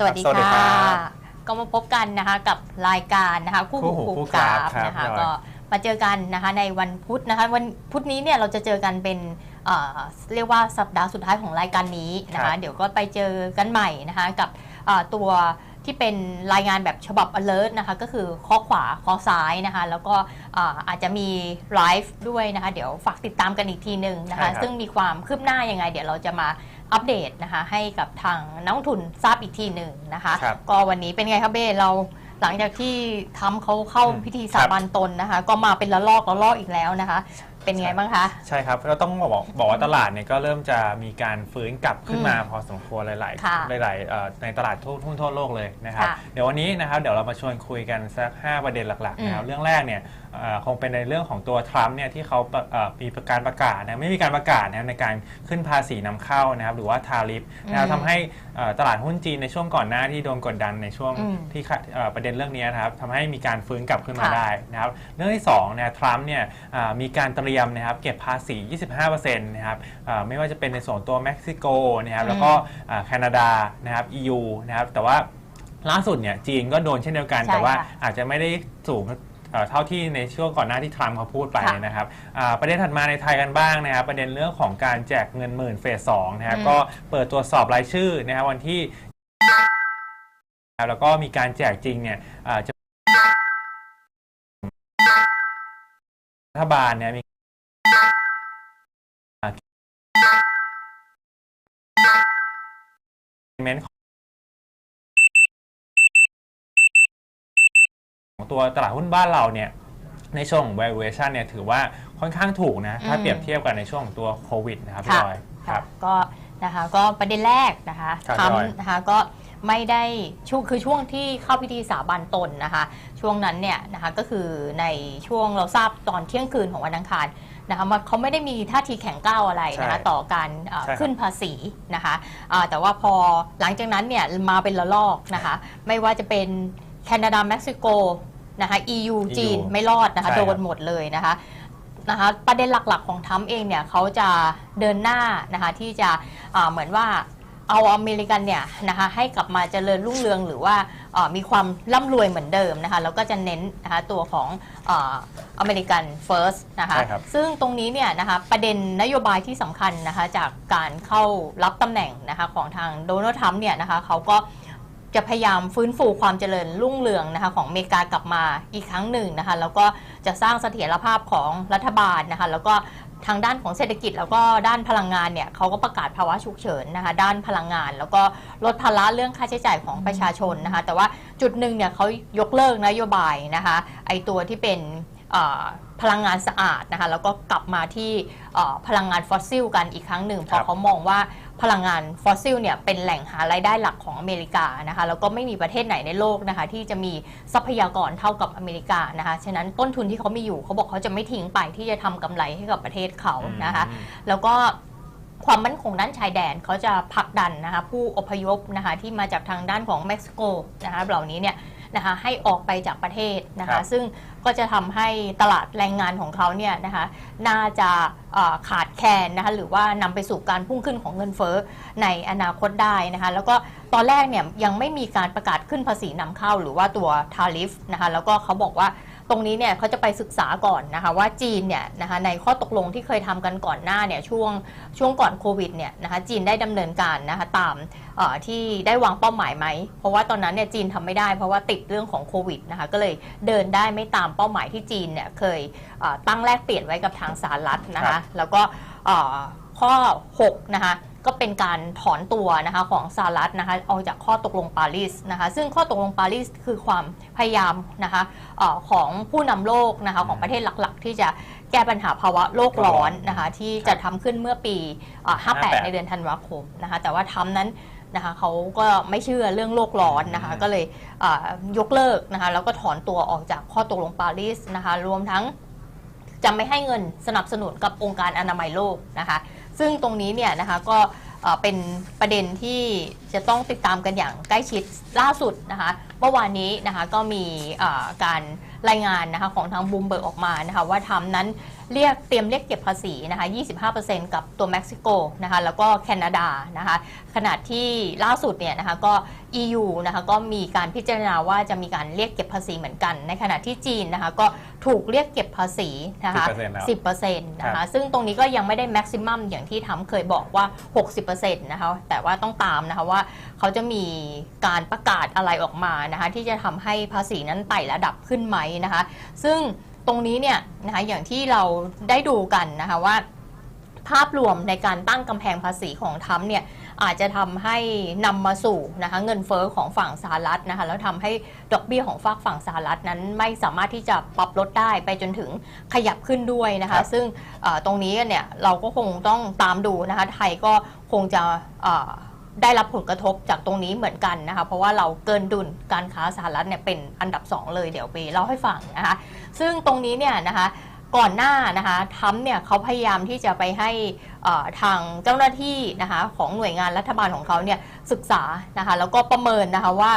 สวัสดีสวัสดีค่ะครับก็มาพบกันนะคะกับรายการนะคะคู่หูคู่หูคู่คู่กราฟครับนะคะพี่ออยก็มาเจอกันนะคะในวันพุธนะคะวันพุธนี้เนี่ยเราจะเจอกันเป็นเอ่อเรียกว่าสัปดาห์สุดท้ายของรายการนี้นะครัคะบเดี๋ยวก็ไปเจอกันใหม่นะคะกับเอ่อตัวที่เป็นรายงานแบบฉบับ alert นะคะก็คือข้อขวาข้อซ้ายนะคะแล้วก็เอ่ออาจจะมีไลฟ์ด้วยนะคะเดี๋ยวฝากติดตามกันอีกทีหนึ่งนะคะใช่ครับซึ่งมีความคืบหน้ายังไง เดี๋ยวเราจะมา อัปเดตนะคะให้กับทางนักลงทุนทราบอีกทีหนึ่งนะคะครับก็วันนี้เป็นไงครับเบ้เราหลังจากที่ทำเขาเข้าอืมพิธีสาบานตนนะคะ ก็มาเป็นละลอกละลอกอีกแล้วนะคะ เป็นไงบ้างคะ ใช่ครับเราต้องบอกบอกว่าตลาดเนี่ยก็เริ่มจะมีการฟื้นกลับขึ้นมาอืมพอสมควรหลายค่ะๆหลายๆเอ่อในตลาดทั่วหุ้นทั่วโลกเลยนะครับค่ะเดี๋ยววันนี้นะครับเดี๋ยวเรามาชวนคุยกันสัก 5 ประเด็นหลักๆนะครับอืมเรื่องแรกเนี่ยเอ่อคงเป็นในเรื่องของตัวทรัมป์เนี่ยที่เขาประเอ่อมีการประกาศนะไม่มีการประกาศนะครับในการขึ้นภาษีนำเข้านะครับหรือว่าทาริฟนะครับอืม ทำให้เอ่อ ตลาดหุ้นจีนในช่วงก่อนหน้าที่โดนกดดันในช่วงอืมที่ค่ะเอ่อประเด็นเรื่องนี้นะครับทำให้มีการฟื้นกลับขึ้นมาค่ะได้นะครับเรื่องที่2นะทรัมป์เนี่ยอ่ามีการเตรียมนะครับเก็บภาษี 25%นะครับอ่าไม่ว่าจะเป็นในส่วนตัวเม็กซิโกนะครับอืมแล้วก็อ่าแคนาดานะครับ EU นะครับแต่ว่าล่าสุดเนี่ยจีนก็โดนเช่นเดียวกันใช่แต่ว่าค่ะอาจจะไม่ได้สูง เอ่อเท่าที่ในช่วงก่อนหน้าที่ทรัมป์เขาพูดไปค่ะนะครับอ่าประเด็นถัดมาในไทยกันบ้างนะครับประเด็นเรื่องของการแจกเงินหมื่นเฟสสองนะครับอืม ก็เปิดตรวจสอบรายชื่อนะครับวันที่แล้วก็มีการแจกจริงเนี่ยอ่าจะรัฐบาลเนี่ยมีอ่าเมนต์ของ ตัวตลาดหุ้นบ้านเราเนี่ยในช่วงของ valuation เนี่ยถือว่าค่อนข้างถูกนะ ถ้าอืมเปรียบเทียบกันในช่วงของตัวโควิดนะครับพี่ค่ะบอยครับ ก็นะคะก็ประเด็นแรกนะคะครับทพี่ออยำนะคะก็ไม่ได้ช่วงคือช่วงที่เข้าพิธีสาบานตนนะคะ ช่วงนั้นเนี่ยนะคะก็คือในช่วงเราทราบตอนเที่ยงคืนของวันอังคารนะคะมันเขาไม่ได้มีท่าทีแข็งก้าวอะไรนะคะใช่ต่อการเอ่อใช่ครับ ขึ้นภาษีนะคะอ่าแต่ว่าพอหลังจากนั้นเนี่ยมาเป็นระลอกนะคะ ไม่ว่าจะเป็นแคนาดาเม็กซิโก นะคะ EU จีนไม่รอดนะคะใช่โดครันบหมดเลยนะคะนะคะ ประเด็นหลักๆของทรัมป์เองเนี่ยเขาจะเดินหน้านะคะที่จะอ่าเหมือนว่าเอาอเมริกันเนี่ยนะคะให้กลับมาเจริญรุ่งเรืองหรือว่าอ่ามีความร่ำรวยเหมือนเดิมนะคะแล้วก็จะเน้นนะคะตัวของอาอเมริกันเฟิร์สนะคะ ใช่ครับ ซึ่งตรงนี้เนี่ยนะคะประเด็นนโยบายที่สำคัญนะคะจากการเข้ารับตำแหน่งนะคะของทางโดนัลด์ทรัมป์เนี่ยนะคะเขาก็ จะพยายามฟื้นฟูความเจริญรุ่งเรืองนะคะของอเมริกากลับมาอีกครั้งหนึ่งนะคะแล้วก็จะสร้างเสถียรภาพของรัฐบาลนะคะแล้วก็ทางด้านของเศรษฐกิจแล้วก็ด้านพลังงานเนี่ยเขาก็ประกาศภาวะฉุกเฉินนะคะด้านพลังงาน แล้วก็ลดภาระเรื่องค่าใช้จ่ายของประชาชนนะคะแต่ว่าจุดหนึ่งเนี่ยเขายกเลิกนโยบายนะคะไอตัวที่เป็นพลังงานสะอาดนะคะแล้วก็กลับมาที่พลังงานฟอสซิลกันอีกครั้งหนึ่งเพราะเขามองว่า พลังงานฟอสซิลเนี่ยเป็นแหล่งหารายได้หลักของอเมริกานะคะแล้วก็ไม่มีประเทศไหนในโลกนะคะที่จะมีทรัพยากรเท่ากับอเมริกานะคะฉะนั้นต้นทุนที่เขามีอยู่เขาบอกเขาจะไม่ทิ้งไปที่จะทำกำไรให้กับประเทศเขานะคะอืมแล้วก็ความมั่นคงด้านชายแดนเขาจะผลักดันนะคะผู้อพยพนะคะที่มาจากทางด้านของเม็กซิโกนะคะเหล่านี้เนี่ยนะคะให้ออกไปจากประเทศนะครัคะบซึ่ง ก็จะทำให้ตลาดแรงงานของเขาเนี่ยนะคะน่าจะขาดแคลนนะคะหรือว่านำไปสู่การพุ่งขึ้นของเงินเฟ้อในอนาคตได้นะคะแล้วก็ตอนแรกเนี่ยยังไม่มีการประกาศขึ้นภาษีนำเข้า หรือว่าตัวทาริฟนะคะแล้วก็เขาบอกว่า ตรงนี้เนี่ยเขาจะไปศึกษาก่อนนะคะว่าจีนเนี่ยนะคะในข้อตกลงที่เคยทำกันก่อนหน้าเนี่ยช่วงช่วงก่อนโควิดเนี่ยนะคะจีนได้ดำเนินการนะคะตามที่ได้วางเป้าหมายไหม เพราะว่าตอนนั้นเนี่ยจีนทำไม่ได้เพราะว่าติดเรื่องของโควิดนะคะก็เลยเดินได้ไม่ตามเป้าหมายที่จีนเนี่ยเคยตั้งแลกเปลี่ยนไว้กับทางสหรัฐนะคะแล้วก็ข้อ6นะคะ ก็เป็นการถอนตัวนะคะของสหรัฐนะคะออกจากข้อตกลงปารีสนะคะซึ่งข้อตกลงปารีสคือความพยายามนะคะเออของผู้นำโลกนะคะของประเทศหลักๆ ที่จะแก้ปัญหาภาวะโลกร้อนนะคะที่จะทำขึ้นเมื่อปีเอ่อ58 ในเดือนธันวาคมนะคะแต่ว่าทำนั้นนะคะเขาก็ไม่เชื่อเรื่องโลกร้อนนะคะอืมก็เลยเอ่อยกเลิกนะคะแล้วก็ถอนตัวออกจากข้อตกลงปารีสนะคะรวมทั้ง จะไม่ให้เงินสนับสนุนกับองค์การอนามัยโลกนะคะ ซึ่งตรงนี้เนี่ยนะคะก็เป็นประเด็นที่จะต้องติดตามกันอย่างใกล้ชิดล่าสุดนะคะ เมื่อวานนี้นะคะก็มีเอ่อการรายงานนะคะของทางบูมเบิร์กออกมานะคะว่าทำนั้นเรียกเตรียมเรียกเก็บภาษีนะคะ 25%กับตัวเม็กซิโกนะคะ แล้วก็แคนาดานะคะ ขณะที่ล่าสุดเนี่ยนะคะก็ EU นะคะก็มีการพิจารณาว่าจะมีการเรียกเก็บภาษีเหมือนกัน ในขณะที่จีนนะคะก็ถูกเรียกเก็บภาษีนะคะ 10%แล้ว10%นะครัคะบซึ่งตรงนี้ก็ยังไม่ได้แม็กซิมัมอย่างที่ทำเคยบอกว่า 60%นะคะ แต่ว่าต้องตามนะคะว่า เขาจะมีการประกาศอะไรออกมานะคะที่จะทำให้ภาษีนั้นไต่ระดับขึ้นไหมนะคะ ซึ่งตรงนี้เนี่ยนะคะอย่างที่เราได้ดูกันนะคะว่า ภาพรวมในการตั้งกำแพงภาษีของทรัมเนี่ยอาจจะทำให้นำมาสู่นะคะเงินเฟอ้อของฝั่งสหรัฐนะคะแล้วทำให้ดอกเบี้ยของฝากฝั่งสหรัฐนั้นไม่สามารถที่จะปรับลดได้ไปจนถึงขยับขึ้นด้วยนะคะ ซึ่งตรงนี้เนี่ยเราก็คงต้องตามดูนะคะไทยก็คงจะ ได้รับผลกระทบจากตรงนี้เหมือนกันนะคะ เพราะว่าเราเกินดุลการค้าสหรัฐเนี่ยเป็นอันดับ 2 เลยเดี๋ยวไปเล่าให้ฟังนะคะ ซึ่งตรงนี้เนี่ยนะคะก่อนหน้านะคะทรัมเนี่ยเขาพยายามที่จะไปให้ทางเจ้าหน้าที่นะคะของหน่วยงานรัฐบาลของเขาเนี่ยศึกษานะคะแล้วก็ประเมินนะคะว่า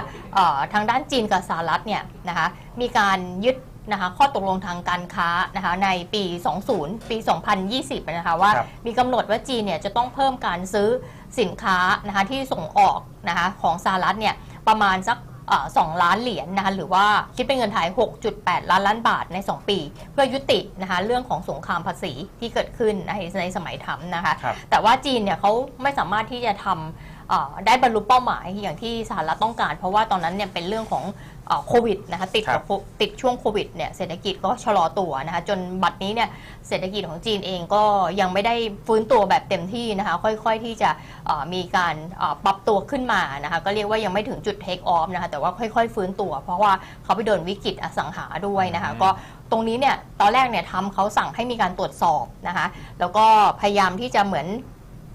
ทางด้านจีนกับสหรัฐเนี่ยนะคะมีการยึด นะคะข้อตกลงทางการค้านะคะในปี 20 ปี 2020 นะคะว่าครับมีกำหนดว่าจีนเนี่ยจะต้องเพิ่มการซื้อสินค้านะคะที่ส่งออกนะคะของสหรัฐเนี่ยประมาณสักเอ่อ2ล้านเหรียญนะคะหรือว่าคิดเป็นเงินไทย 6.8 ล้านล้านบาทใน 2 ปี เพื่อยุตินะคะเรื่องของสงครามภาษีที่เกิดขึ้นในในสมัยทรัมป์นะคะ ครับ แต่ว่าจีนเนี่ยเขาไม่สามารถที่จะทำเอ่อได้บรรลุเป้าหมายอย่างที่สหรัฐต้องการ เพราะว่าตอนนั้นเนี่ยเป็นเรื่องของเอ่อ โควิดนะคะติดครักับบโคติดช่วงโควิดเนี่ยเศรษฐกิจก็ชะลอตัวนะคะจนบัดนี้เนี่ยเศรษฐกิจของจีนเองก็ยังไม่ได้ฟื้นตัวแบบเต็มที่นะคะค่อยๆที่จะเอ่อมีการเอ่อปรับตัวขึ้นมานะคะก็เรียกว่ายังไม่ถึงจุดเทคออฟนะคะแต่ว่าค่อยๆ ฟื้นตัว เพราะว่าเขาไปโดนวิกฤตอสังหาด้วยนะคะอืมก็ตรงนี้เนี่ยตอนแรกเนี่ยทำเขาสั่งให้มีการตรวจสอบนะคะแล้วก็พยายามที่จะเหมือน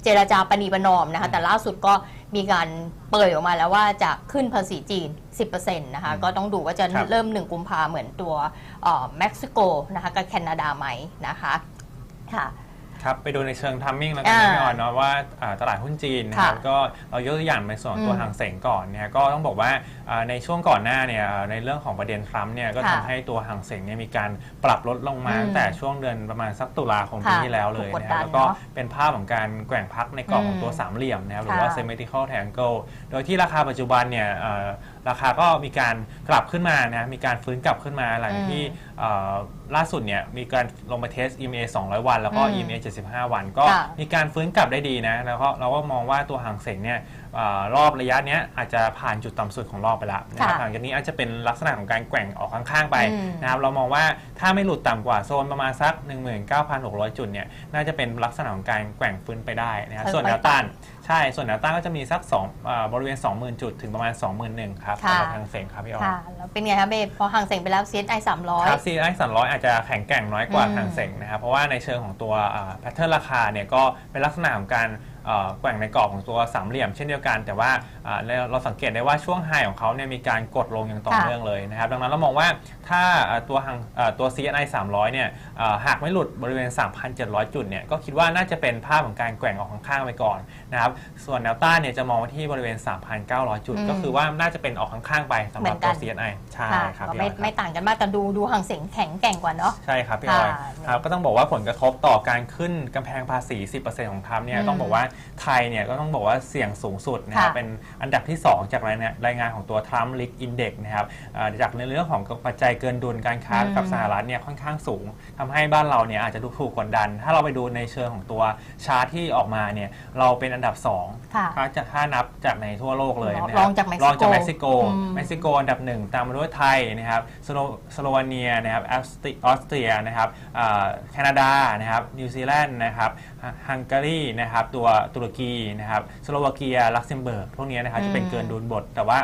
เจรจาปณีประนอมนะคะแต่ล่าสุดก็ มีการเปิดออกมาแล้วว่าจะขึ้นภาษีจีน 10%นะคะอืมก็ต้องดูว่าจะครับเริ่ม 1 กุมภาเหมือนตัวเอ่อเม็กซิโกนะคะกับแคนาดาไหมนะคะค่ะ ครับไปดูในเชิงทัมมิ่งแล้วกันนะอ่าพี่ออนเนาะว่าอ่าตลาดหุ้นจีนนะครับค่ะก็เรายกตัวอย่างในส่วนของตัวอืมหางเสงก่อนเนี่ยก็ต้องบอกว่าอ่าในช่วงก่อนหน้าเนี่ยในเรื่องของประเด็นทรัมป์เนี่ยก็ค่ะทำให้ตัวหางเสงเนี่ยมีการปรับลดลงมาอืมตั้งแต่ช่วงเดือนประมาณสักตุลาคมปีค่ะที่แล้วเลยถูกกดนะคดัรับนแล้วก็เนอะเป็นภาพของการแกว่งพักในกรอบของตัวอืมสามเหลี่ยมนะครับหรือว่าค่ะ symmetrical triangle โดยที่ราคาปัจจุบันเนี่ยเอ่อ ราคาก็มีการกลับขึ้นมานะมีการฟื้นกลับขึ้นมาหลังจากที่เอ่อล่าสุดเนี่ยมีการลงมาเทส EMA 200 วัน แล้วก็อืม EMA 75 วัน ก็ค่ะมีการฟื้นกลับได้ดีนะแล้วก็เราก็มองว่าตัวหางเสงเนี่ยเออรอบระยะเนี้ยอาจจะผ่านจุดต่ำสุดของรอบไปแล้วนะครับค่ะหลังจากนี้อาจจะเป็นลักษณะของการแกว่งออกข้างๆไปอืมนะครับเรามองว่าถ้าไม่หลุดต่ำกว่าโซนประมาณสัก 19,600 จุดเนี่ยน่าจะเป็นลักษณะของการแกว่งฟื้นไปได้นะครับค่อยๆส่วนแนวต้านไต่ ใช่ ส่วนแนวต้านก็จะมีสัก2อ่าบริเวณ 20,000 จุด ถึงประมาณ 21,000ครับค่ะ สำหรับหางเสงครับพี่ออนค่ะ แล้วเป็นไงคะเบสพอห่างเสียงไปแล้ว CSI 300 ครับ CI 300อาจจะแข็งแกร่งน้อยกว่าอืมทางเซ็งนะครับ เพราะว่าในเชิงของตัวแพทเทิร์นราคาเนี่ยก็เป็นลักษณะของการเอ่อ แกว่งในกรอบของตัวสามเหลี่ยมเช่นเดียวกัน แต่ว่าอ่าเราเราสังเกตได้ว่าช่วงไฮของเขาเนี่ยมีการกดลงอย่างต่อค่ะเนื่องเลยนะครับดังนั้นเรามองว่าถ้าอ่าตัวหางอ่าตัว CNI 300 เนี่ยอ่าหากไม่หลุดบริเวณ 3,700 จุดเนี่ยก็คิดว่าน่าจะเป็นภาพของการแกว่งออกข้างๆไปก่อนนะครับส่วนแนวต้านเนี่ยจะมองไว้ที่บริเวณ 3,900 จุดอืมก็คือว่าน่าจะเป็นออกข้างๆไปสำหรับเหมือนกัตัวน CNI ใช่ค่ะครับก็พี่อไม่อนครับไม่ต่างกันมากแต่ดูดูห่างเสียงแข็งแกร่งกว่าเนาะใช่ครับพี่ออยค่ะครับก็ต้องบอกว่าผลกระทบต่อการขึ้นกำแพงภาษี 10%ของทรัมป์เนี่ยอืมต้องบอกว่าไทยเนี่ยก็ต้องบอกว่าเสี่ยงสูงสุดนะครับค่ะเป็นอันดับที่ 2 จากรายงานรายงานของตัวทรัมป์ลิกอินเด็กนะครับอ่าจากในเรื่องของปัจจัยเกินดุลการค้าอืม กับสหรัฐเนี่ยค่อนข้างสูงทำให้บ้านเราเนี่ยอาจจะดูถูกกดดัน ถ้าเราไปดูในเชิงของตัวชาร์ตที่ออกมาเนี่ยเราเป็นอันดับ2ค่ะถ้าจะถ้านับจากในทั่วโลกเลยนะครรัองจากเม็กซิโกรองจากเม็กซิโกอืมเม็กซิโกอันดับหนึ่งตามมาด้วยไทยนะครับสโลสโลวาเนียนะครับออสเตรออสเตรียนะครับอ่าแคนาดานะครับนิวซีแลนด์นะครับฮัฮังการีนะครับตัวตุรกีนะครับสโลวาเกียลักเซมเบิร์กพวกนี้นะครับจะเป็นอืมเกินดุลบทแต่ว่า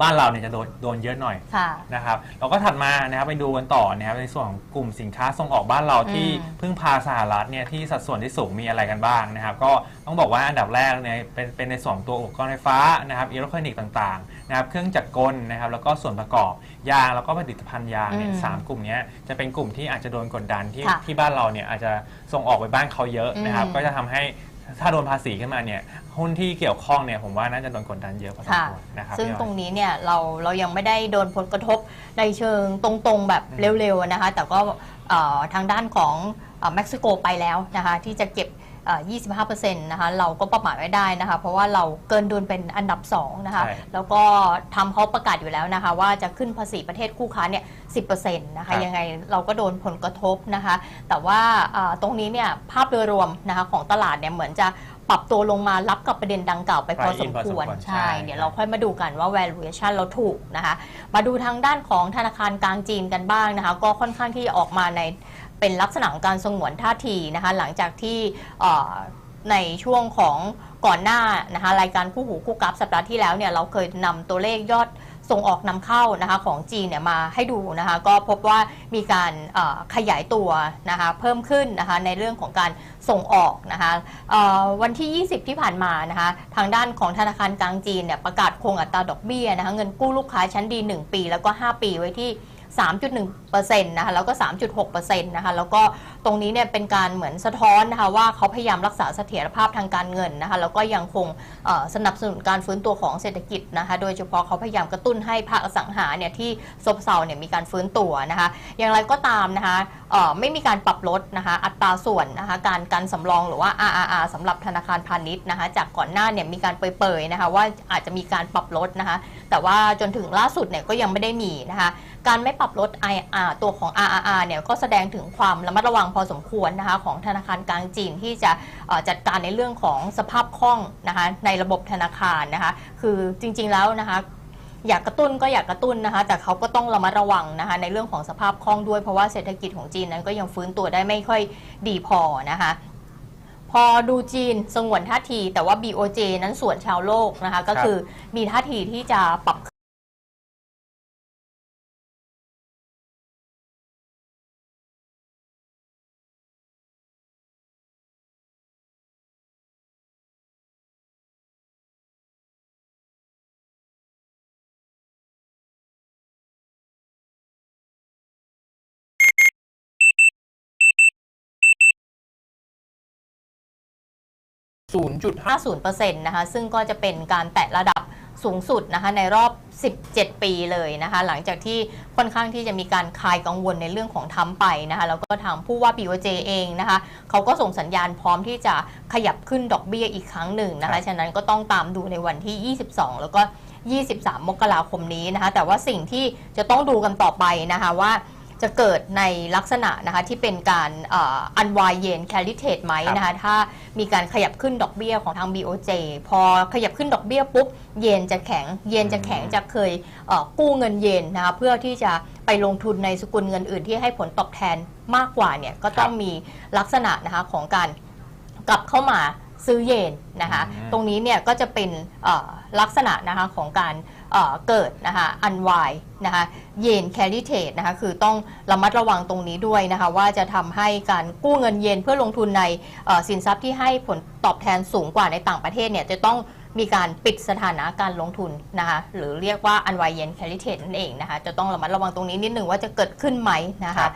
บ้านเราเนี่ยจะโดนโดนเยอะหน่อยค่ะ นะครับเราก็ถัดมานะครับไปดูกันต่อนะครับในส่วนของกลุ่มสินค้าส่งออกบ้านเราที่อืม พึ่งพาสหรัฐเนี่ยที่สัดส่วนที่สูงมีอะไรกันบ้างนะครับ ก็ต้องบอกว่าอันดับแรกเนี่ยเป็นเป็นในส่วนของตัวอุปกรณ์ไฟฟ้านะครับอิเล็กทรอนิกส์ต่างๆนะครับเครื่องจักรกลนะครับแล้วก็ส่วนประกอบยางแล้วก็ผลิตภัณฑ์ยางเนี่ยอืมสามกลุ่มเนี้ยจะเป็นกลุ่มที่อาจจะโดนกดดันที่ค่ะที่บ้านเราเนี่ยอาจจะส่งออกไปบ้านเขาเยอะนะครับอืม ก็จะทำให้ถ้าโดนภาษีขึ้นมาเนี่ย หุ้นที่เกี่ยวข้องเนี่ยผมว่าน่าจะโดนกดดันเยอะพอสมค่ะควรนะครับซึ่งพี่อ้อยตรงนี้เนี่ยเราเรายังไม่ได้โดนผลกระทบในเชิงตรงๆแบบอืมเร็วๆนะคะแต่ก็เอ่อทางด้านของเอ่อเม็กซิโกไปแล้วนะคะที่จะเก็บเอ่อ25%นะคะเราก็ประมาทไม่ได้นะคะ เพราะว่าเราเกินดุลเป็นอันดับ2นะคะใช่แล้วก็ทำเขาประกาศอยู่แล้วนะคะ ว่าจะขึ้นภาษีประเทศคู่ค้าเนี่ย10%นะครัคะบยังไงเราก็โดนผลกระทบนะคะ แต่ว่าเอ่อตรงนี้เนี่ยภาพโดยรวมนะคะของตลาดเนี่ยเหมือนจะ ปรับตัวลงมารับกับประเด็นดังกล่าวไปพอ Price ส in มพอคสมวรควรใช่ใช่ เดี๋ยวเราค่อยมาดูกันว่า valuation เราถูกนะคะ มาดูทางด้านของธนาคารกลางจีนกันบ้างนะคะ ก็ค่อนข้างที่ออกมาในเป็นลักษณะของการสงวนท่าทีนะคะ หลังจากที่เอ่อในช่วงของก่อนหน้านะคะรายการคู่หูคู่กับสัปดาห์ที่แล้วเนี่ยเราเคยนำตัวเลขยอด ส่งออกนำเข้านะคะของจีนเนี่ยมาให้ดูนะคะก็พบว่ามีการขยายตัวนะคะเพิ่มขึ้นนะคะในเรื่องของการส่งออกนะคะวันที่ 20 ที่ผ่านมานะคะทางด้านของธนาคารกลางจีนเนี่ยประกาศคงอัตราดอกเบี้ยนะคะเงินกู้ลูกค้าชั้นดี 1 ปีแล้วก็ 5 ปีไว้ที่ 3.1%นะคะแล้วก็ 3.6%นะคะแล้วก็ตรงนี้เนี่ยเป็นการเหมือนสะท้อนนะคะว่าเขาพยายามรักษาเสถียรภาพทางการเงินนะคะแล้วก็ยังคงสนับสนุนการฟื้นตัวของเศรษฐกิจนะคะโดยเฉพาะเขาพยายามกระตุ้นให้ภาคสังหาเนี่ยที่ซบเซาเนี่ยมีการฟื้นตัวนะคะอย่างไรก็ตามนะคะไม่มีการปรับลดนะคะอัตราส่วนนะคะการการสำรองหรือว่า RRR สำหรับธนาคารพาณิชย์นะคะจากก่อนหน้าเนี่ยมีการเปยๆนะคะว่าอาจจะมีการปรับลดนะคะแต่ว่าจนถึงล่าสุดเนี่ยก็ยังไม่ได้มีนะคะการไม่ปรับลด IR ตัวของ RRR เนี่ยก็แสดงถึงความระมัดระวังพอสมควรนะคะของธนาคารกลางจีนที่จะจัดการในเรื่องของสภาพคล่องนะคะในระบบธนาคารนะคะคือจริงๆแล้วนะคะอยากกระตุ้นก็อยากกระตุ้นนะคะ แต่เขาก็ต้องระมัดระวังนะคะ ในเรื่องของสภาพคล่องด้วยเพราะว่าเศรษฐกิจของจีนนั้นก็ยังฟื้นตัวได้ไม่ค่อยดีพอนะคะพอดูจีนสงวนท่าที แต่ว่า BOJ นั้นส่วนชาวโลกนะคะ ก็คือมีท่าทีที่จะปรับ 0.50%นะคะซึ่งก็จะเป็นการแตะระดับสูงสุดนะคะในรอบ 17 ปีเลยนะคะหลังจากที่ค่อนข้างที่จะมีการคลายกังวลในเรื่องของทำไปนะคะแล้วก็ทางผู้ว่า BOJ เองนะคะเขาก็ส่งสัญญาณพร้อมที่จะขยับขึ้นดอกเบี้ยอีกครั้งหนึ่งนะคะฉะนั้นก็ต้องตามดูในวันที่ 22 แล้วก็ 23 มกราคมนี้นะคะแต่ว่าสิ่งที่จะต้องดูกันต่อไปนะคะว่า จะเกิดในลักษณะนะคะที่เป็นการอันวายเยนแคลิเทตไหมนะคะถ้ามีการขยับขึ้นดอกเบี้ยของทาง BOJ พอขยับขึ้นดอกเบี้ยปุ๊บเยนจะแข็ง เยนจะแข็งจะเคยเอ่อกู้เงินเยนนะคะเพื่อที่จะไปลงทุนในสกุลเงินอื่นที่ให้ผลตอบแทนมากกว่าเนี่ยก็ต้องมีลักษณะนะคะของการกลับเข้ามาซื้อเยนนะคะอืมตรงนี้เนี่ยก็จะเป็นเอ่อลักษณะนะคะของการ เกิดนะคะอันวายนะคะเยนแคลิเทตนะคะคือต้องระมัดระวังตรงนี้ด้วยนะคะว่าจะทำให้การกู้เงินเยนเพื่อลงทุนในสินทรัพย์ที่ให้ผลตอบแทนสูงกว่าในต่างประเทศเนี่ยจะต้องมีการปิดสถานะการลงทุนนะคะหรือเรียกว่าอันวายเยนแคลิเทตนั่นเองนะคะจะต้องระมัดระวังตรงนี้นิดหนึ่งว่าจะเกิดขึ้นไหมนะคะ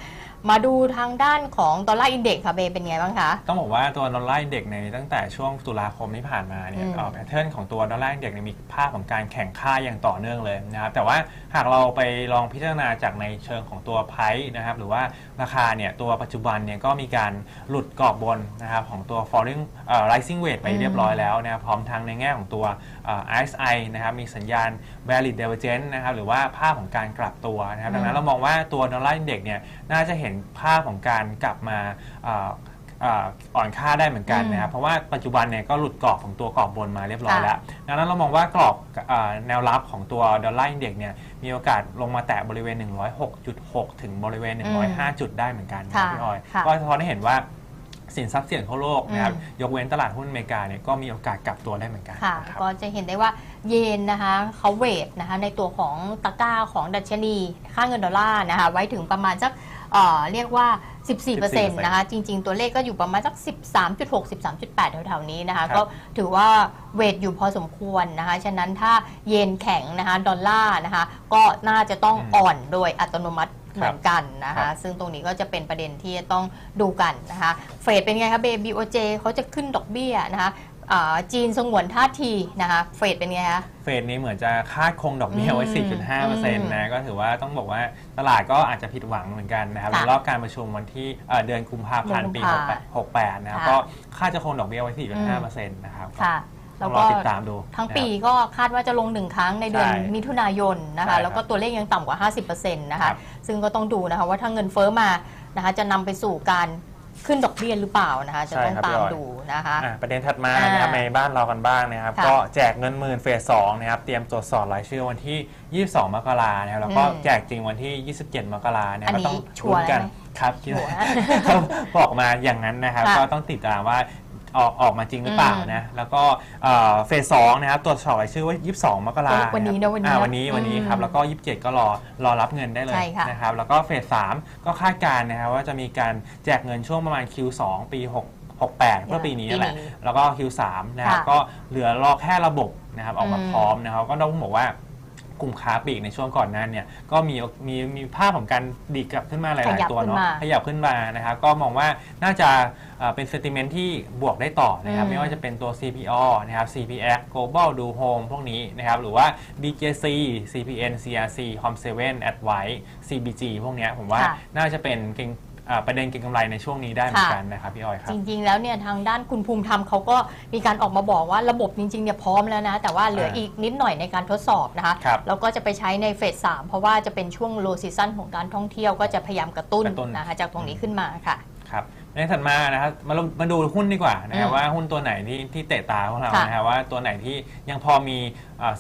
มาดูทางด้านของดอลลาร์อินเด็กซ์ค่ะเบย์เป็นไงบ้างคะ ต้องบอกว่าตัวดอลลาร์อินเด็กซ์ในตั้งแต่ช่วงตุลาคมที่ผ่านมาเนี่ยอืมแพทเทิร์นของตัวดอลลาร์อินเด็กซ์เนี่ยมีภาพของการแข่งค่าอย่างต่อเนื่องเลยนะครับแต่ว่าหากเราไปลองพิจารณาจากในเชิงของตัวไพร์นะครับหรือว่าราคาเนี่ยตัวปัจจุบันเนี่ยก็มีการหลุดกรอบบนนะครับของตัว falling เอ่อ rising weight ไปเรียบร้อยแล้วนะครับพร้อมทั้งในแง่ของตัวเอ่อ RSI นะครับมีสัญญาณ valid divergence นะครับหรือว่าภาพของการกลับตัวนะครับดังนั้นเรามองว่าตัวดอลลาร์อินเด็กซ์เนี่ยน่าจะเห็นภาพของการกลับมาเอ่อเอ่ออ่อนค่าได้เหมือนกันนะครับเพราะว่าปัจจุบันเนี่ยก็หลุดกรอบของตัวกรอบบนมาเรียบร้อยค่ะแล้วดังนั้นเรามองว่ากรอบเอ่อแนวรับของตัวดอลลาร์อินเด็กซ์เนี่ยมีโอกาสลงมาแตะบริเวณ 106.6 ถึงบริเวณ 105 จุดได้เหมือนกันนะค่ะพี่ออยค่ะก็สะท้อนให้เห็นว่าสินทรัพย์เสี่ยงทั่วโลกนะครับอืมยกเว้นตลาดหุ้นอเมริกาเนี่ยก็มีโอกาสกลับตัวได้เหมือนกันค่ะนะครับก็จะเห็นได้ว่าเยนนะคะเขาเวทนะคะในตัวของตะกร้าของดัชนีค่าเงินดอลลาร์นะคะไว้ถึงประมาณสัก เอ่อเรียกว่า 14%นะคะ จริง ๆ ตัวเลขก็อยู่ประมาณสัก 13.6 13.8แถวๆนี้นะคะครับก็ถือว่าเวทอยู่พอสมควรนะคะ ฉะนั้นถ้าเยนแข็งนะคะ ดอลลาร์นะคะ ก็น่าจะต้องอืมอ่อนโดยอัตโนมัติเหมือนกันนะครัคะบซึ่งตรงนี้ก็จะเป็นประเด็นที่จะต้องดูกันนะคะ เฟดเป็นไงคะเบบีโอเจเขาจะขึ้นดอกเบี้ยนะคะ อ่าจีนสงวนท่าทีนะคะเฟดเป็นไงคะ เฟดนี้เหมือนจะคาดคงดอกเบี้ยไว้ อืม4.5%นะ ก็ถือว่าต้องบอกว่าตลาดก็อาจจะผิดหวังเหมือนกันนะครับค่ะในรอบการประชุมวันที่เอ่อเดือนกุมภาพันธ์ปี เดือนกุมภา68 นะครับ ค่ะก็คาดจะคงดอกเบี้ยไว้4.5%นะครับค่ะ ต้แล้อวงรก็อติดตามดูทั้งนะครับปีก็คาดว่าจะลงหนึ่งครั้งในเดือนใช่มิถุนายนนะใช่ครัคะ บแล้วก็ตัวเลขยังต่ำกว่า 50%นะครัคะ บซึ่งก็ต้องดูนะคะว่าถ้าเงินเฟ้อมานะคะจะนำไปสู่การ ขึ้นดอกเบี้ยหรือเปล่านะคะ จะต้องใช่ครับตามพี่ออยดูนะคะ อะประเด็นถัดมาอ่านนะครับในบ้านเรากันบ้างนะครับ ค่ะก็แจกเงินหมื่นเฟสสองนะครับเตรียมตรวจสอบรายชื่อวันที่ 22 มกรานะครับแล้วก็อืมแจกจริงวันที่ 27 มกราเนี่ยอันก็นี้ต้องชัวร์ลุ้นกันไหมครับชัวร์เขาบอกมาอย่างนั้นนะครับ ค่ะก็ต้องติดตามว่า ออกออกมาจริงหรือเปล่าอืมนะแล้วก็เอ่อเฟสสองนะครับตรวจสอบรายชื่อว่า 22 มกราวันนี้นะวันนี้อ่านะวันนี้วันนี้ครับอืมแล้วก็ 27 ก็รอรอรับเงินได้เลยใช่ค่ะนะครับแล้วก็เฟสสามก็คาดการณ์นะครับว่าจะมีการแจกเงินช่วงประมาณ Q2 ปี 6 68 เพื่อปีนี้นั่นแหละปีนี้แล้วก็ Q3 นะครับค่ะก็เหลือรอแค่ระบบนะครับออกมาอืมพร้อมนะครับก็ต้องบอกว่า กลุ่มค้าปลีกในช่วงก่อนหนั้นเนี่ยก็มีมีมีภาพของการดีดกลับขึ้นมาหขลายยับๆตัวเนาะขึ้นมาขยับขึ้นมานะครับก็มองว่าน่าจะเอ่อเป็นเซติมเมนที่บวกได้ต่อนะครับอืม ไม่ว่าจะเป็นตัว CPO นะครับ CPX Global Do Home พวกนี้นะครับหรือว่า BJC CPN CRC Com7 Advice CBG พวกเนี้ยผมว่าค่ะน่าจะเป็นเก่ง อ่าประเด็นเก่งกำไรในช่วงนี้ได้เหมือนกันนะครับพี่ออยครับ จริงๆ แล้วเนี่ยทางด้านคุณภูมิธรรมเขาก็มีการออกมาบอกว่าระบบจริงๆเนี่ยพร้อมแล้วนะ แต่ว่าเหลืออีกนิดหน่อยในการทดสอบนะคะครับแล้วก็จะไปใช้ในเฟสสามเพราะว่าจะเป็นช่วงโลซีซั o นของการท่องเที่ยวก็จะพยายามกระตุ้นกระตุ้น นะคะจากตรงนี้ขึ้นมาค่ะ ครับ ในถัดมานะครับมามาดูหุ้นดีกว่านะครับอืมว่าหุ้นตัวไหนที่ที่เตะตาของเราค่ะนะครับว่าตัวไหนที่ยังพอมี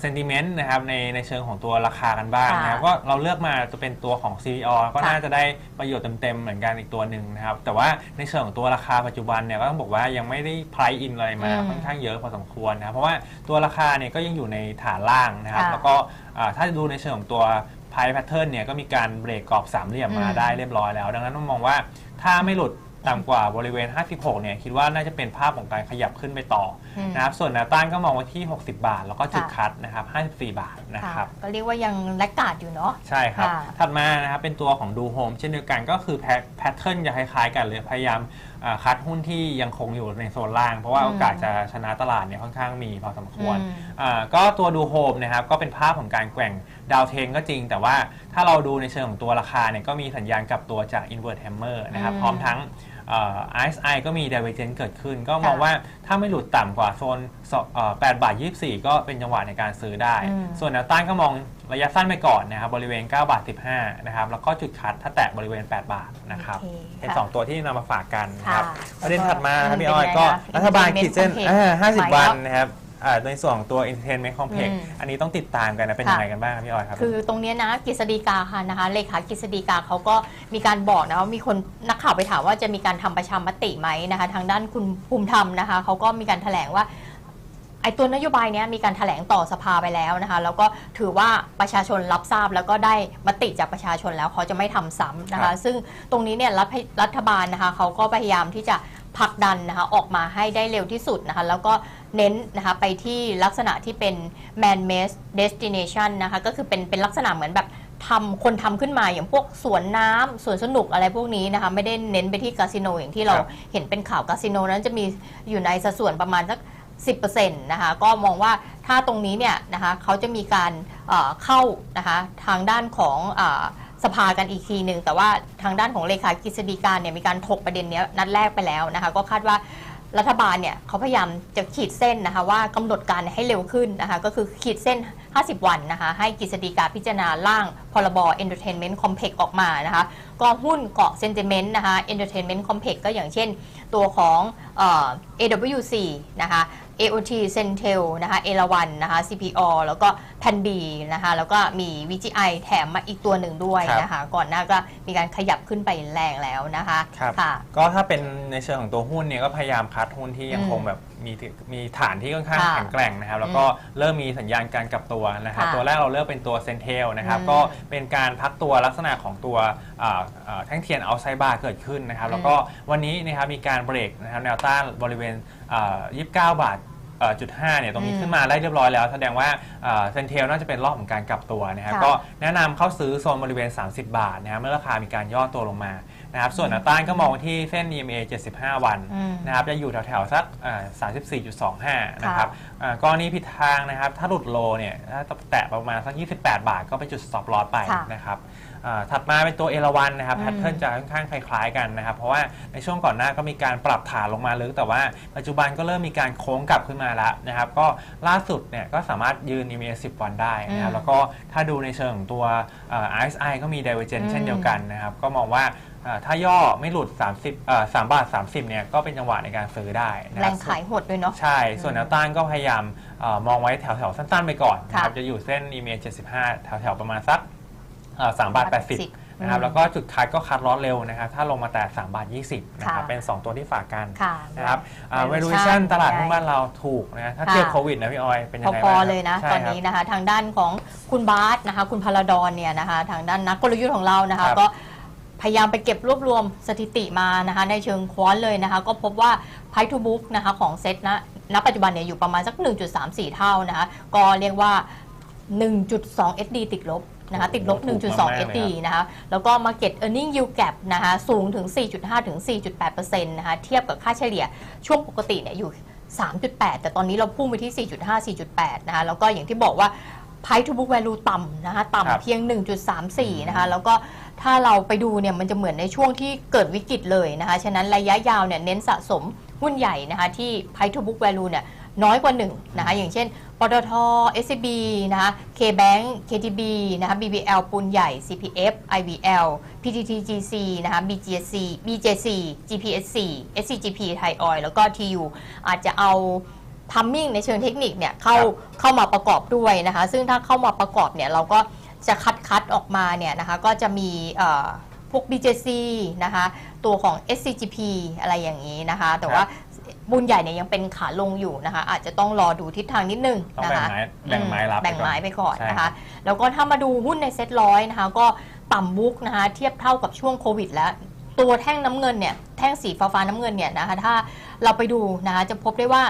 เซนติเมนต์นะครับในในเชิงของตัวราคากันบ้างค่ะนะครับก็เราเลือกมาจะเป็นตัวของ CPO ก็ค่ะน่าจะได้ประโยชน์เต็มๆเหมือนกันอีกตัวหนึ่งนะครับแต่ว่าในเชิงของตัวราคาปัจจุบันเนี่ยก็ต้องบอกว่ายังไม่ได้ price in อะไรมาอืมค่อนข้างเยอะพอสมควรนะครับเพราะว่าตัวราคาเนี่ยก็ยังอยู่ในฐานล่างนะครับค่ะแล้วก็อ่าถ้าดูในเชิงของตัว price pattern เนี่ยก็มีการเบรกกรอบสามเหลี่ยมมาอืมได้เรียบร้อยแล้ว ดังนั้นต้องมองว่าถ้าไม่หลุด ต่ำกว่าบริเวณ 56 เนี่ยคิดว่าน่าจะเป็นภาพของการขยับขึ้นไปต่ออม นะครับ ส่วนแนวต้านก็มองไว้ที่ 60 บาท แล้วก็จุดค่ะคัดนะครับ 54 บาทนะครับ ก็เรียกว่ายังแลกกาดอยู่เนาะ ใช่ครับ ค่ะถัดมานะครับเป็นตัวของดูโฮมเช่นเดียวกันก็คือแพทเทิร์นจะคล้ายๆกันเลยพยายามอ่าคัดหุ้นที่ยังคงอยู่ในโซนล่าง เพราะว่าอืมโอกาสจะชนะตลาดเนี่ยค่อนข้างมีพอสมควรอืมอ่าก็ตัวดูโฮมนะครับก็เป็นภาพของการแกว่งดาวเทนก็จริง แต่ว่าถ้าเราดูในเชิงของตัวราคาเนี่ยก็มีสัญญาณกลับตัวจาก Invert Hammer นะครับอืม พร้อมทั้งเอ่อ RSI ก็มี Divergence เกิดขึ้น ก็มองค่ะว่าถ้าไม่หลุดต่ำกว่าโซนสเอ่อ8บาท 24 ก็เป็นจังหวะในการซื้อได้อืมส่วนแนวต้านก็มองระยะสั้นไปก่อนนะครับบริเวณ 9 บาท 15 นะครับ แล้วก็จุดคัดถ้าแตะบริเวณ 8 บาทนะครับโอเคเป็นค่ะสองตัวที่นำมาฝากกันนะครับค่ะประเด็นถัดมานะครับอืมพี่อ้อยเป็นไงก็คะรัฐบาลขีดเส้น Entertainment อ่า Complex 50 วันนะครับอ่า ในส่วนของตัว Entertainment Complex อืมอันนี้ต้องติดตามกันนะเป็นค่ะยังไงกันบ้างครับพี่อ้อยครับ คือตรงเนี้ยนะกฤษฎีกาค่ะนะคะเลขากฤษฎีกาเขาก็มีการบอกนะว่ามีคนนักข่าวไปถามว่าจะมีการทำประชามติไหมนะคะ ทางด้านคุณภูมิธรรมนะคะเขาก็มีการแถลงว่าไอ้ตัวนโยบายเนี้ยมีการแถลงต่อสภาไปแล้วนะคะ แล้วก็ถือว่าประชาชนรับทราบแล้วก็ได้มติจากประชาชนแล้วเขาจะไม่ทำซ้ำนะครัคะบซึ่งตรงนี้เนี่ยรัฐรัฐบาลนะคะเขาก็พยายามที่จะ ผลักดันนะคะออกมาให้ได้เร็วที่สุดนะคะแล้วก็เน้นนะคะไปที่ลักษณะที่เป็น man made destination นะคะก็คือเป็นเป็นลักษณะเหมือนแบบทำคนทำขึ้นมาอย่างพวกสวนน้ำสวนสนุกอะไรพวกนี้นะคะไม่ได้เน้นไปที่คาสิโนอย่างที่เราครับเห็นเป็นข่าวคาสิโนนั้นจะมีอยู่ในสัดส่วนประมาณสัก10%นะคะก็มองว่าถ้าตรงนี้เนี่ยนะคะเขาจะมีการเอ่อเข้านะคะทางด้านของอา สภากันอีกทีหนึ่งแต่ว่าทางด้านของเลขากฤษฎีการเนี่ยมีการถกประเด็นเนี้ยนัดแรกไปแล้วนะคะ ก็คาดว่ารัฐบาลเนี่ยเขาพยายามจะขีดเส้นนะคะว่ากำหนดการให้เร็วขึ้นนะคะก็คือขีดเส้น 50 วันนะคะให้กฤษฎีกาพิจารณาร่างพรบ Entertainment Complex ออกมานะคะก็หุ้นเกาะ Sentiment นะคะ Entertainment Complex ก็อย่างเช่นตัวของเอ่อ AWC นะคะ AOT Centel นะคะเอราวันนะคะ CPO แล้วก็แพนบีนะคะแล้วก็มี VGI แถมมาอีกตัวหนึ่งด้วยครับนะคะก่อนหน้าก็มีการขยับขึ้นไปแรงแล้วนะคะครับค่ะก็ถ้าเป็นในเชิงของตัวหุ้นเนี่ยก็พยายามคัดหุ้นที่ยังอืมคงแบบ มีที่มีฐานที่ค่อนข้างค่ะแข็งแกร่งนะครับ แล้วก็เริ่มมีสัญญาณการกลับตัวนะครับ ค่ะตัวแรกเราเลือกเป็นตัวเซนเทลนะครับ อืมก็เป็นการพักตัวลักษณะของตัวอ่าอ่าแท่งเทียนเอาไซบาร์เกิดขึ้นนะครับอืมแล้วก็วันนี้นะครับมีการเบรกนะครับแนวต้านบริเวณอ่า29 บาทเอ่อจุดห้าเนี่ยตรงนี้อืมขึ้นมาได้เรียบร้อยแล้ว แสดงว่าเซนเทลน่าจะเป็นรอบของการกลับตัวนะครับค่ะ ก็แนะนำเข้าซื้อโซนบริเวณ 30 บาทนะครับเมื่อราคามีการย่อตัวลงมา นะครับส่วนแนวต้านก็มองที่เส้น EMA 75 วันอืมนะครับจะอยู่แถวๆสักอ่า34.25 นะครับอ่ากรณีผิดทางนะครับ ถ้าหลุดโลเนี่ยถ้าแตะประมาณสัก 28 บาท ก็ไปจุด stop loss ไปค่ะนะครับอ่าถัดมาเป็นตัวเอราวันนะครับอืมแพทเทิร์นจะค่อนข้างคล้ายๆกันนะครับ เพราะว่าในช่วงก่อนหน้าก็มีการปรับฐานลงมาลึก แต่ว่าปัจจุบันก็เริ่มมีการโค้งกลับขึ้นมาแล้วนะครับ ก็ล่าสุดเนี่ยก็สามารถยืน EMA 10วันได้นะครับอืมแล้วก็ถ้าดูในเชิงของตัวอ่า RSI ก็มี divergence อืมเช่นเดียวกันนะครับ ก็มองว่าอ่า ถ้าย่อไม่หลุด 30อ่า3บาท 30เนี่ยก็เป็นจังหวะในการซื้อได้นะคแรรับงขายหดด้วยเนาะ ใช่ ส่วนแนวต้านก็พยายามเออมองไว้แถวๆ สั้นๆ ไปก่อนนะครับค่ะจะอยู่เส้น EMA 75 แถวๆ ประมาณสักสามบาท80นะครับอืมแล้วก็จุดคัดก็คัดลอสเร็วนะครับถ้าลงมาแต่3บาท20นะครับค่ะ เป็น 2 ตัวที่ฝากกันค่ะ นะครับ Valuation valuation ตลาดหุ้นใหญ่บ้านเราถูกนะถ้าค่ะ เทียบโควิดนะพี่ออยเป็นยังไงพอบ้างๆเลยนะ ใช่ตอนครับ นี้นะคะ ทางด้านของคุณบาสนะคะ คุณพาราดอนเนี่ยนะคะ ทางด้านนักกลยุทธ์ของเรานะครัคะ บก็ พยายามไปเก็บรวบรวมสถิติมานะคะในเชิงควอนเลยนะคะ ก็พบว่า p i to book นะคะของเซ็ตนะณปัจจุบันเนี่ยอยู่ประมาณสัก 1.34 เท่านะคะก็เรียกว่า 1.2 SD ติดลบนะคะติดลบโอ้โหถูกมากๆ1.2เลย SD นะคะแล้วก็ Market Earning Yield Gap นะคะสูงถึง 4.5 ถึง 4.8%นะคะเทียบกับค่าเฉลี่ยช่วงปกติเนี่ยอยู่ 3.8 แต่ตอนนี้เราพุ่งไปที่ 4.5 4.8 นะคะแล้วก็อย่างที่บอกว่า Price to book value ต่ำนะคะครับต่ำเพียง 1.34 นะคะแล้วก็ ถ้าเราไปดูเนี่ยมันจะเหมือนในช่วงที่เกิดวิกฤตเลยนะคะ ฉะนั้นระยะยาวเนี่ยเน้นสะสมหุ้นใหญ่นะคะที่ Price to book value เนี่ยน้อยกว่า1นะคะอย่างเช่นปตท SCB นะคะ KBank KTB นะคะ BBL ปูนใหญ่ CPF IVL PTTGC นะคะ BGC BJC GPSC SCGP Thai Oil แล้วก็ TU อาจจะเอาทัมมิ่งในเชิงเทคนิคเนี่ยเข้าครับเข้ามาประกอบด้วยนะคะ ซึ่งถ้าเข้ามาประกอบเนี่ยเราก็ จะคัดคัดออกมาเนี่ยนะคะก็จะมีเอ่อพวก BJC นะคะตัวของ SCGP อะไรอย่างนี้นะคะแต่ว่าบุญใหญ่เนี่ยยังเป็นขาลงอยู่นะคะ อาจจะต้องรอดูทิศทางนิดนึงต้องนะแบ่งคะไม้แบ่งไม้รับแบ่งไม้ไปก่อนใช่นะครัคะบแล้วก็ถ้ามาดูหุ้นในเซ็ตร้อยนะคะ ก็ต่ำบุ๊กนะคะเทียบเท่ากับช่วงโควิดแล้ว ตัวแท่งน้ำเงินเนี่ยแท่งสีฟ้าฟ้าๆน้ำเงินเนี่ยนะคะถ้าเราไปดูนะคะจะพบได้ว่า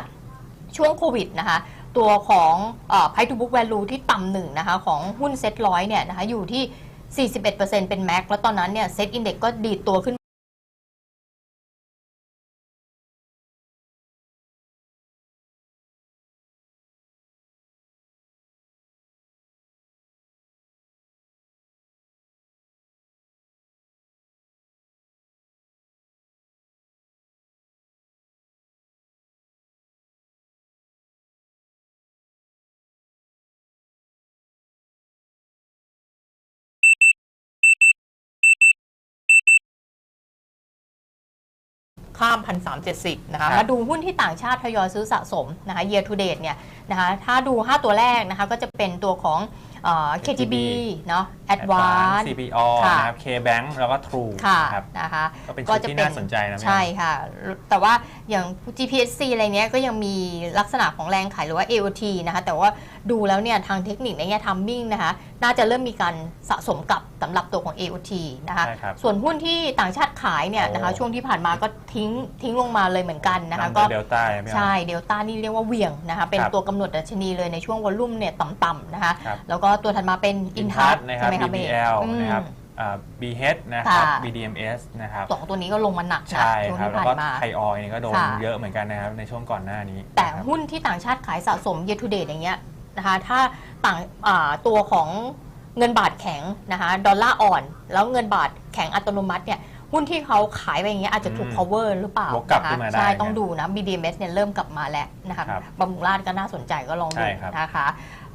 ช่วงโควิดนะคะ ตัวของไพทูบุ๊กแวลูที่ต่ำหนึ่งนะคะของหุ้นเซ็ตร้อยเนี่ยนะคะอยู่ที่ 41%เป็นแม็กแล้วตอนนั้นเนี่ยเซ็ตอินเด็กก็ดีดตัวขึ้น ข้ามพันสามเจ็ดสิบนะคะครับมาดูหุ้นที่ต่างชาติทยอยซื้อสะสมนะคะ year to date เนี่ยนะคะถ้าดู 5 ตัวแรกนะคะก็จะเป็นตัวของเอ่อ KTB เนาะ Advance CPO ค่ะนะครับ KBank แล้วก็ True ค่ะนะครับนะคะก็เป็นชุดที่น่าสนใจนะพี่ใช่ค่ะ แต่ว่าอย่าง GPSC อะไรเนี้ยก็ยังมีลักษณะของแรงขายหรือว่า AOT นะคะ แต่ว่าดูแล้วเนี่ยทางเทคนิคในแง่ทัมมิ่งนะคะ น่าจะเริ่มมีการสะสมกลับสำหรับตัวของ AOT นะคะใช่ครับส่วนหุ้นที่ต่างชาติขายเนี่ยนะคะโอ้ช่วงที่ผ่านมาก็ทิ้งทิ้งลงมาเลยเหมือนกันนะคะนำก็โดยเดลต้าพี่ออยใช่เดลต้านี่เรียกว่าเหวี่ยงนะคะเป็นครับตัวกำหนดดัชนีเลยในช่วงวอลลุ่มเนี่ยต่ำๆนะคะครับแล้วก็ตัวถัดมาเป็นอินทัทัสศนะคใช่รับไหมคะเบ BBL อืมนะครับอ่า BH นะครับค่ะ BDMs นะครับสองตัวนี้ก็ลงมาหนักนะใช่ช่วงครับที่แล้วผ่านก็มาไทยออยนี่ก็โดนค่ะเยอะเหมือนกันนะครับในช่วงก่อนหน้านี้ แต่นะครับหุ้นที่ต่างชาติขายสะสม year to date อย่างเงี้ยนะคะถ้าต่างอ่าตัวของเงินบาทแข็งนะคะดอลลาร์อ่อน แล้วเงินบาทแข็งอัตโนมัติเนี่ยหุ้นที่เขาขายไปอย่างเงี้ยอาจจะถูกอืม cover หรือเปล่าวกกลับนะคะขึ้นมาได้ใช่นะต้องดูนะ BDMs เนี่ยเริ่มกลับมาแล้วนะคะครับบำรุงราชก็น่าสนใจก็ลองดูใช่ครับนะคะ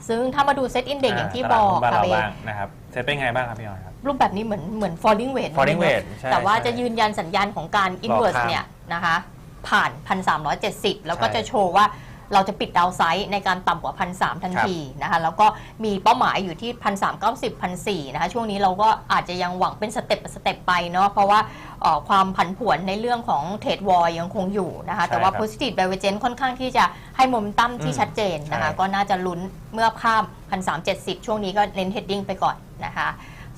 ซึ่งถ้ามาดูเซตอินเด็กอย่างที่ตบลาดอกหุ้นบ้านค่ะเราเบบ้างนะครับเซตเป็นไงบ้างครับพี่ออยครับ รูปแบบนี้เหมือนเหมือน falling wedge falling นิดนึง wedge ใช่แต่ว่าใช่จะยืนยันสัญญาณของการ inverse ข้ามเนี่ยนะคะผ่าน 1,370 แล้วก็ใช่จะโชว์ว่า เราจะปิดดาวไซด์ในการต่ำกว่า1,300ทันครับทีนะคะแล้วก็มีเป้าหมายอยู่ที่1,390 1,400นะคะช่วงนี้เราก็อาจจะยังหวังเป็นสเต็ปสเต็ปไปเนาะเพราะว่าเอ่อความผันผวนในเรื่องของเทรดวอร์ยังคงอยู่นะคะแต่ว่าใช่ครับ positive divergence ค่อนข้างที่จะให้โมเมนตัมที่อืมชัดเจนนะคะใช่ก็น่าจะลุ้นเมื่อข้าม1,370ช่วงนี้ก็เน้นเฮดดิ้งไปก่อนนะคะ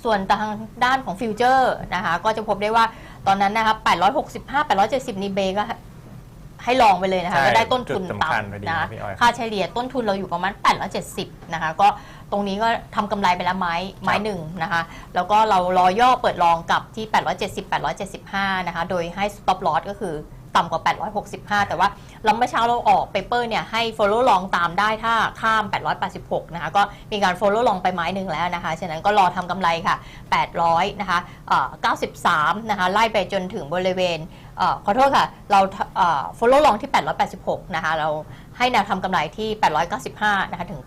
ส่วนทางด้านของฟิวเจอร์นะคะก็จะพบได้ว่าตอนนั้นนะคะ865 870 นี่เบก็ ให้ลองไปเลยนะคะ ใช่ก็ได้ต้นทุนจุดสำคัญพอต่ำดีนะครับพี่อ้อยค่าเฉลี่ยต้นทุนเราอยู่ประมาณ870นะคะ ก็ตรงนี้ก็ทำกำไรไปแล้วไม้ไม้หนึ่งนะคะ แล้วก็เรารอย่อเปิดลองกับที่ 870 875 นะคะ โดยให้ stop loss ก็คือต่ำกว่า 865 แต่ว่าเราเมื่อเช้าเราออกเปเปอร์เนี่ยให้ follow long ตามได้ถ้าข้าม 886 นะคะ ก็มีการ follow long ไปไม้หนึ่งแล้วนะคะ ฉะนั้นก็รอทำกำไรค่ะ 800 นะคะเอ่อ93 นะคะ ไล่ไปจนถึงบริเวณเอ่อขอโทษค่ะ เราเอ่อ follow long ที่ 886 นะคะ เราให้แนวทำกำไรที่ 895 นะคะ ถึง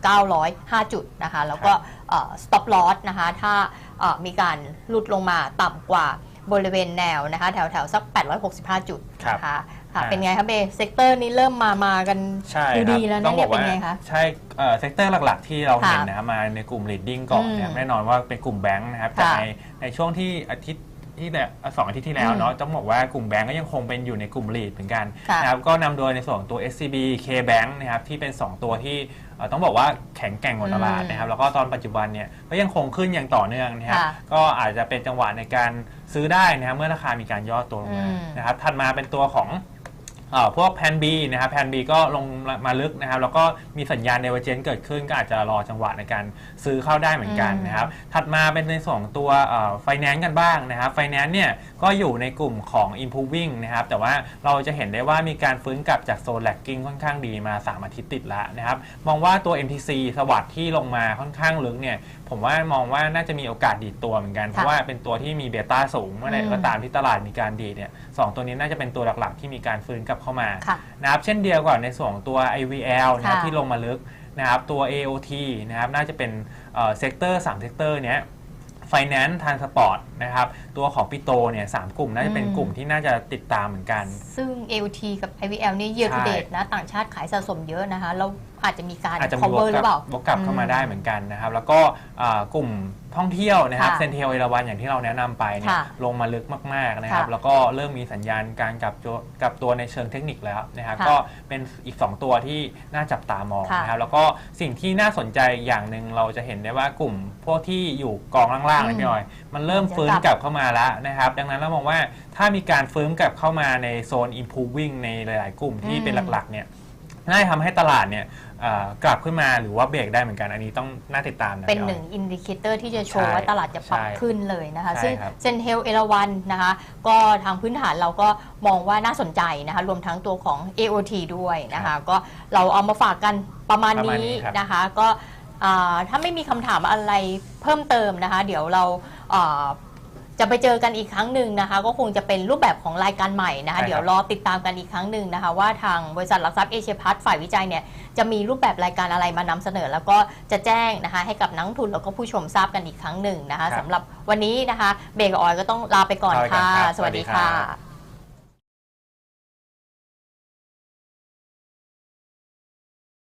905 จุดนะคะ แล้วก็เอ่อ stop loss นะคะ ถ้าเอ่อมีการหลุดลงมาต่ำกว่าบริเวณแนวนะคะ แถวแถวๆสัก 865 จุดนะคะค่ะอ่าเป็นไงคะเบเซกเตอร์นี้เริ่มมา มากันใช่ดูครับดีแล้วต้นะองบเนี่อยกเป็นว่าไงคะ ใช่เอ่อเซกเตอร์หลักๆ ที่เราเห็นค่ะนะครับมาในกลุ่ม leading ก่อนนะครับอืมแน่นอนว่าเป็นกลุ่มแบงค์นะครับแต่ค่ะในในช่วงที่อาทิตย์ ที่แล้วสองอาทิตย์ที่แล้วอืมเนาะต้องบอกว่ากลุ่มแบงก์ก็ยังคงเป็นอยู่ในกลุ่ม lead เหมือนกันค่ะนะครับก็นำโดยในส่วนของตัว SCB KBank นะครับที่เป็น 2 ตัวที่เอ่อต้องบอกว่าแข็งแกร่งกว่าตลาดอืมนะครับแล้วก็ตอนปัจจุบันเนี่ยก็ยังคงขึ้นอย่างต่อเนื่องนะครับค่ะก็อาจจะเป็นจังหวะในการซื้อได้นะครับเมื่อราคามีการย่อตัวลงมาอืมนะครับถัดมาเป็นตัวของเอ่อ พวกแพน B นะครับแพน B ก็ลงมาลึกนะครับแล้วก็มีสัญญาณเดเวอร์เจนเกิดขึ้นก็อาจจะรอจังหวะในการซื้อเข้าได้เหมือนกันอืมนะครับถัดมาเป็นในส่วนของตัวไฟแนนซ์กันบ้างนะครับไฟแนนซ์เนี่ยก็อยู่ในกลุ่มของ improving นะครับแต่ว่าเราจะเห็นได้ว่ามีการฟื้นกลับจากโซน lagging ค่อนข้างดีมา 3 อาทิตย์ติดแล้วนะครับมองว่าตัว MTC สวัสด์ที่ลงมาค่อนข้างลึกเนี่ยผมว่ามองว่าน่าจะมีโอกาสดีดตัวเหมือนกันเพราะว่าเป็นตัวที่มีเบต้าสูงเมื่อไหร่ก็ตามที่ตลาดมีการดีดเนี่ยสองตัวนี้น่าจะเป็นตัวหลักๆ ที่มีการฟื้นกลับเข้ามาค่ะนะครับเช่นเดียวกับในส่วนของตัว IVL นะครับค่ะที่ลงมาลึกนะครับตัว AOT นะครับน่าจะเป็นเอ่อเซกเตอร์3เซกเตอร์เนี้ย Finance Transport นะครับตัวของปิโตเนี่ยสามกลุ่มน่าจะเป็นอืมกลุ่มที่น่าจะติดตามเหมือนกัน ซึ่ง AOT กับ IVL นี่ year to ใช่ date นะต่างชาติขายสะสมเยอะนะคะแล้วอาจจะมีการอาจจะมีว cover กหรืกอเปลัล่าบวกกลับเข้ามาได้เหมือนกันนะครับ แล้วก็อ่ากลุ่มท่องเที่ยวนะครับค่ะเซนเทลเอราวันอย่างที่เราแนะนำไปเนี่ยค่ะลงมาลึกมาก ๆนะครับค่ะแล้วก็เริ่มมีสัญญาณการกลับตัวกลับตัวในเชิงเทคนิคแล้วนะครับค่ะก็เป็นอีก 2 ตัวที่น่าจับตามองค่ะนะครับแล้วก็สิ่งที่น่าสนใจอย่างหนึ่งเราจะเห็นได้ว่ากลุ่มพวกที่อยู่กองล่างๆอืนะมพี่อ้อยมันเริ่มฟื้นจะกกลัลับบเข้ามาแล้วนะครับ ดังนั้นเรามองว่าถ้ามีการฟื้นกลับเข้ามาในโซน improving ในหลาย ๆ กลุ่มที่อืมเป็นหลัก ๆ เนี่ยน่าจะทำให้ตลาดเนี่ยเอ่อกลับขึ้นมาหรือว่าเบรกได้เหมือนกันอันนี้ต้องน่าติดตามนะเป็นพี่อ้อยหนึ่งอินดิเคเตอร์ที่จะโชว์ใช่ว่าตลาดจะปรับใช่ขึ้นเลยนะคะใช่ซึ่งครับเซนเทลเอราวันนะคะ ก็ทางพื้นฐานเราก็มองว่าน่าสนใจนะคะ รวมทั้งตัวของ AOT ด้วยนะคะ ก็เราเอามาฝากกันประมาณประมาณนี้นี้ครับนะคะ ก็อ่าถ้าไม่มีคำถามอะไรเพิ่มเติมนะคะ เดี๋ยวเราอ่า จะไปเจอกันอีกครั้งหนึ่งนะคะ ก็คงจะเป็นรูปแบบของรายการใหม่นะคะ ใช่ครับ เดี๋ยวรอติดตามกันอีกครั้งหนึ่งนะคะ ว่าทางบริษัทหลักทรัพย์เอเชียพัฒฝ่ายวิจัยเนี่ยจะมีรูปแบบรายการอะไรมานำเสนอ แล้วก็จะแจ้งนะคะ ให้กับนักลงทุนแล้วก็ผู้ชมทราบกันอีกครั้งหนึ่งนะคะครับสำหรับวันนี้นะคะ เบรกกับออยก็ต้องลาไปก่อนลาไปก่อนค่ะ ครับสวัสดีสวัสดีครัค่ะ บ